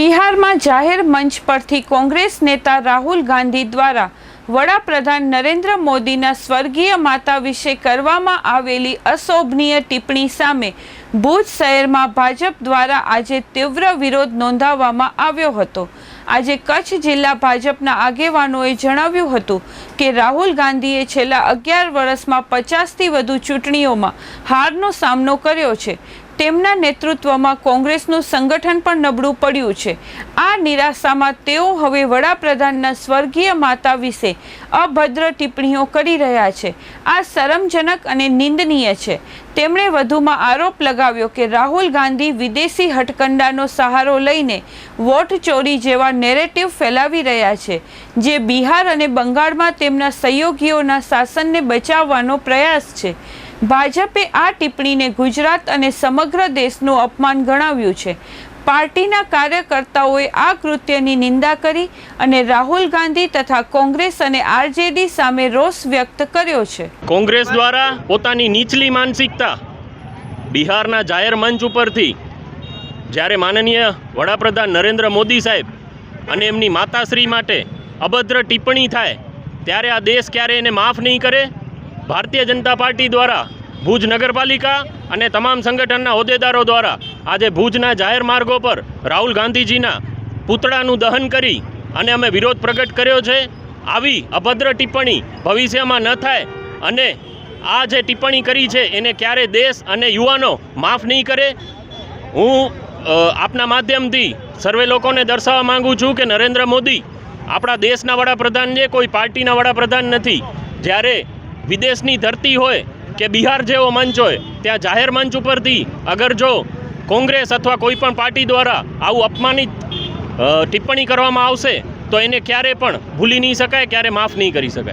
બિહારમાં જાહેર મંચ પરથી કોંગ્રેસ નેતા રાહુલ ગાંધી દ્વારા વડાપ્રધાન નરેન્દ્ર મોદીના સ્વર્ગીય માતા વિશે કરવામાં આવેલી અશોભનીય ટિપ્પણી સામે ભુજ શહેરમાં ભાજપ દ્વારા આજે તીવ્ર વિરોધ નોંધાવવામાં આવ્યો હતો. આજે કચ્છ જિલ્લા ભાજપના આગેવાનોએ જણાવ્યું હતું કે રાહુલ ગાંધીએ છેલ્લા અગિયાર વર્ષમાં પચાસથી વધુ ચૂંટણીઓમાં હારનો સામનો કર્યો છે. તેમના નેતૃત્વમાં કોંગ્રેસનું સંગઠન પણ નબળું પડ્યું છે. આ નિરાશામાં તેઓ હવે વડાપ્રધાનના સ્વર્ગીય માતા વિશે અભદ્ર ટિપ્પણીઓ કરી રહ્યા છે. આ શરમજનક અને નિંદનીય છે. તેમણે વધુમાં આરોપ લગાવ્યો કે રાહુલ ગાંધી વિદેશી હટકંડાનો સહારો લઈને વોટ ચોરી જેવા નેરેટિવ ફેલાવી રહ્યા છે, જે બિહાર અને બંગાળમાં તેમના સહયોગીઓના શાસનને બચાવવાનો પ્રયાસ છે. ભાજપે આ ટિપ્પણીને ગુજરાત અને સમગ્ર દેશનું અપમાન ગણાવ્યું છે. પાર્ટીના કાર્યકર્તાઓએ આ કૃત્યની નિંદા કરી અને રાહુલ ગાંધી તથા કોંગ્રેસ અને આરજેડી સામે રોષ વ્યક્ત કર્યો છે. કોંગ્રેસ દ્વારા પોતાની નીચલી માનસિકતા બિહારના જાહેર મંચ ઉપરથી જ્યારે માનનીય વડાપ્રધાન નરેન્દ્ર મોદી સાહેબ અને એમની માતાશ્રી માટે અભદ્ર ટિપ્પણી થાય, ત્યારે આ દેશ ક્યારે એને માફ નહીં કરે. ભારતીય જનતા પાર્ટી દ્વારા ભુજ નગરપાલિકા અને તમામ સંગઠનના હોદ્દેદારો દ્વારા આજે ભુજના જાહેર માર્ગો પર રાહુલ ગાંધીજીના પૂતળાનું દહન કરી અને અમે વિરોધ પ્રગટ કર્યો છે. આવી અભદ્ર ટિપ્પણી ભવિષ્યમાં ન થાય અને આ જે ટિપ્પણી કરી છે એને ક્યારે દેશ અને યુવાનો માફ નહીં કરે. હું આપના માધ્યમથી સર્વે લોકોને દર્શાવવા માગું છું કે નરેન્દ્ર મોદી આપણા દેશના વડાપ્રધાન છે, કોઈ પાર્ટીના વડાપ્રધાન નથી. જ્યારે વિદેશની ધરતી હોય કે બિહાર જેવો મંચ હોય, ત્યાં જાહેર મંચ ઉપરથી અગર જો કોંગ્રેસ અથવા કોઈપણ પાર્ટી દ્વારા આવું અપમાનિત ટિપ્પણી કરવામાં આવશે, તો એને ક્યારે પણ ભૂલી નહીં શકાય ક્યારે માફ નહીં કરી શકાય.